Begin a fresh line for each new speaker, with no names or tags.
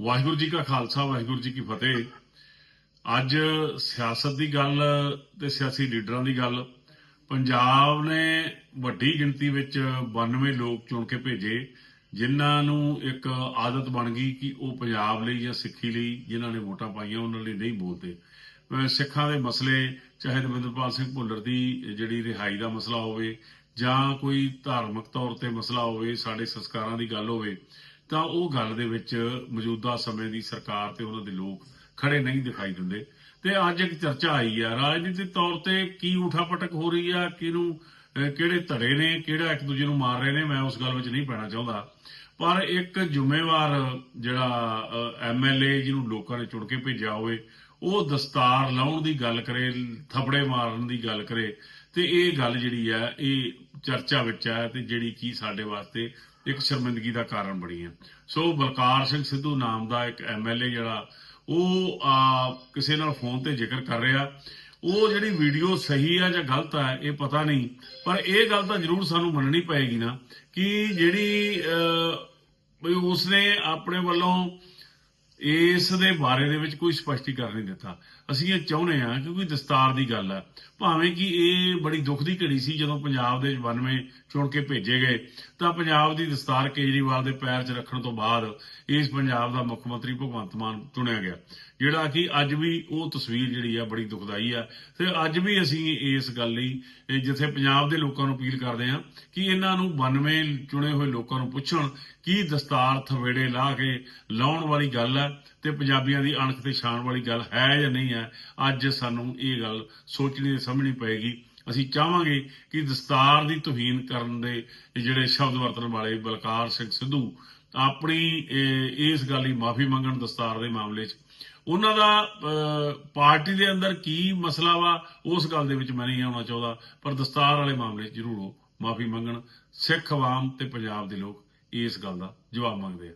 ਵਾਹਿਗੁਰੂ ਜੀ ਕਾ ਖਾਲਸਾ, ਵਾਹਿਗੁਰੂ ਜੀ ਕੀ ਫਤਿਹ। ਅੱਜ ਸਿਆਸਤ ਦੀ ਗੱਲ ਤੇ ਸਿਆਸੀ ਲੀਡਰਾਂ ਦੀ ਗੱਲ। ਪੰਜਾਬ ਨੇ ਵੱਡੀ ਗਿਣਤੀ ਵਿੱਚ 92 ਲੋਕ ਚੁਣ ਕੇ ਭੇਜੇ, ਜਿਨ੍ਹਾਂ ਨੂੰ ਇੱਕ ਆਦਤ ਬਣ ਗਈ ਕਿ ਉਹ ਪੰਜਾਬ ਲਈ ਜਾਂ ਸਿੱਖੀ ਲਈ, ਜਿਨ੍ਹਾਂ ਨੇ ਵੋਟਾਂ ਪਾਈਆਂ, ਉਹਨਾਂ ਲਈ ਨਹੀਂ ਬੋਲਦੇ। ਸਿੱਖਾਂ ਦੇ ਮਸਲੇ, ਚਾਹੇ ਦਵਿੰਦਰਪਾਲ ਸਿੰਘ ਭੁੱਲਰ ਦੀ ਜਿਹੜੀ ਰਿਹਾਈ ਦਾ ਮਸਲਾ ਹੋਵੇ ਜਾਂ ਕੋਈ ਧਾਰਮਿਕ ਤੌਰ ਤੇ ਮਸਲਾ ਹੋਵੇ, ਸਾਡੇ ਸੰਸਕਾਰਾਂ ਦੀ ਗੱਲ ਹੋਵੇ ਤਾਂ ਉਹ ਗੱਲ ਦੇ ਵਿੱਚ ਮੌਜੂਦਾ ਸਮੇਂ ਦੀ ਸਰਕਾਰ ਤੇ ਉਹਨਾਂ ਦੇ ਲੋਕ ਖੜੇ ਨਹੀਂ ਦਿਖਾਈ ਦਿੰਦੇ। ਤੇ ਅੱਜ ਇੱਕ ਚਰਚਾ ਆਈ ਹੈ ਰਾਜਨੀਤਿਕ ਤੌਰ ਤੇ ਕੀ ਉਠਾਪਟਕ ਹੋ ਰਹੀ ਆ, ਕਿਹਨੂੰ ਕਿਹੜੇ ਧੜੇ ਨੇ, ਕਿਹੜਾ ਇੱਕ ਦੂਜੇ ਨੂੰ ਮਾਰ ਰਹੇ ਨੇ, ਮੈਂ ਉਸ ਗੱਲ ਵਿੱਚ ਨਹੀਂ ਪੈਣਾ ਚਾਹੁੰਦਾ। ਪਰ ਇੱਕ ਜ਼ਿੰਮੇਵਾਰ ਜਿਹੜਾ ਐਮਐਲਏ ਜਿਹਨੂੰ ਲੋਕਾਂ ਨੇ ਚੁਣ ਕੇ ਭੇਜਿਆ ਹੋਵੇ, ਉਹ ਦਸਤਾਰ ਲਾਉਣ ਦੀ ਗੱਲ ਕਰੇ, ਥਪੜੇ ਮਾਰਨ ਦੀ ਗੱਲ ਕਰੇ, ਤੇ ਇਹ ਗੱਲ ਜਿਹੜੀ ਹੈ ਇਹ ਚਰਚਾ ਵਿੱਚ ਹੈ ਤੇ ਜਿਹੜੀ ਕੀ ਸਾਡੇ ਵਾਸਤੇ ਇੱਕ ਸ਼ਰਮਿੰਦਗੀ ਦਾ ਕਾਰਨ ਬਣੀ ਹੈ। ਸੋ ਬਲਕਾਰ ਸਿੰਘ ਸਿੱਧੂ ਨਾਮ ਦਾ ਇੱਕ ਐਮਐਲਏ ਜਿਹੜਾ, ਉਹ ਕਿਸੇ ਨਾਲ ਫੋਨ ਤੇ ਜ਼ਿਕਰ ਕਰ ਰਿਹਾ। ਉਹ ਜਿਹੜੀ ਵੀਡੀਓ ਸਹੀ ਆ ਜਾਂ ਗਲਤ ਆ, ਇਹ ਪਤਾ ਨਹੀਂ, ਪਰ ਇਹ ਗੱਲ ਤਾਂ ਜ਼ਰੂਰ ਸਾਨੂੰ ਮੰਨਣੀ ਪਏਗੀ ਨਾ ਕਿ ਜਿਹੜੀ ਉਸਨੇ ਆਪਣੇ ਵੱਲੋਂ ਇਸ ਦੇ ਬਾਰੇ ਦੇ ਵਿੱਚ ਕੋਈ ਸਪਸ਼ਟੀਕਰਨ ਨਹੀਂ ਦਿੱਤਾ। ਅਸੀਂ ਇਹ ਚਾਹੁੰਦੇ ਹਾਂ ਕਿਉਂਕਿ ਦਸਤਾਰ ਦੀ ਗੱਲ ਹੈ। ਭਾਵੇਂ ਕਿ ਇਹ ਬੜੀ ਦੁੱਖ ਦੀ ਘੜੀ ਸੀ ਜਦੋਂ ਪੰਜਾਬ ਦੇ 92 ਚੁਣ ਕੇ ਭੇਜੇ ਗਏ, ਤਾਂ ਪੰਜਾਬ ਦੀ ਦਸਤਾਰ ਕੇਜਰੀਵਾਲ ਦੇ ਪੈਰ 'ਚ ਰੱਖਣ ਤੋਂ ਬਾਅਦ ਇਸ ਪੰਜਾਬ ਦਾ ਮੁੱਖ ਮੰਤਰੀ ਭਗਵੰਤ ਮਾਨ ਚੁਣਿਆ ਗਿਆ। ਜਿਹੜਾ ਕਿ ਅੱਜ ਵੀ ਉਹ ਤਸਵੀਰ ਜਿਹੜੀ ਆ ਬੜੀ ਦੁਖਦਾਈ ਆ। ਤੇ ਅੱਜ ਵੀ ਅਸੀਂ ਇਸ ਗੱਲ ਲਈ ਜਿੱਥੇ ਪੰਜਾਬ ਦੇ ਲੋਕਾਂ ਨੂੰ ਅਪੀਲ ਕਰਦੇ ਹਾਂ ਕਿ ਇਹਨਾਂ ਨੂੰ 92 ਚੁਣੇ ਹੋਏ ਲੋਕਾਂ ਨੂੰ ਪੁੱਛਣ ਕੀ ਦਸਤਾਰ ਥਵੇੜੇ ਲਾ ਕੇ ਲਾਉਣ ਵਾਲੀ ਗੱਲ ਹੈ ਤੇ ਪੰਜਾਬੀਆਂ ਦੀ ਅਣਖ ਤੇ ਸ਼ਾਨ ਵਾਲੀ ਗੱਲ ਹੈ ਜਾਂ ਨਹੀਂ ਹੈ ਅੱਜ ਸਾਨੂੰ ਇਹ ਗੱਲ ਸੋਚਣੀ ਤੇ ਸਮਝਣੀ ਪਏਗੀ। ਅਸੀਂ ਚਾਹਾਂਗੇ ਕਿ ਦਸਤਾਰ ਦੀ ਤੋਹੀਨ ਕਰਨ ਦੇ ਜਿਹੜੇ ਸ਼ਬਦ ਵਰਤਣ ਵਾਲੇ ਬਲਕਾਰ ਸਿੰਘ ਸਿੱਧੂ ਆਪਣੀ ਇਸ ਗੱਲ ਲਈ ਮਾਫੀ ਮੰਗਣ ਦਸਤਾਰ ਦੇ ਮਾਮਲੇ 'ਚ। ਉਹਨਾਂ ਦਾ ਅਹ, ਪਾਰਟੀ ਦੇ ਅੰਦਰ ਕੀ ਮਸਲਾ ਵਾ ਉਸ ਗੱਲ ਦੇ ਵਿੱਚ ਮੈਂ ਨਹੀਂ ਆਉਣਾ ਚਾਹੁੰਦਾ ਪਰ ਦਸਤਾਰ ਵਾਲੇ ਮਾਮਲੇ 'ਚ ਜ਼ਰੂਰ ਉਹ ਮਾਫੀ ਮੰਗਣ। ਸਿੱਖ ਆਵਾਮ ਤੇ ਪੰਜਾਬ ਦੇ ਲੋਕ ਇਸ ਗੱਲ ਦਾ ਜਵਾਬ ਮੰਗਦੇ ਆ।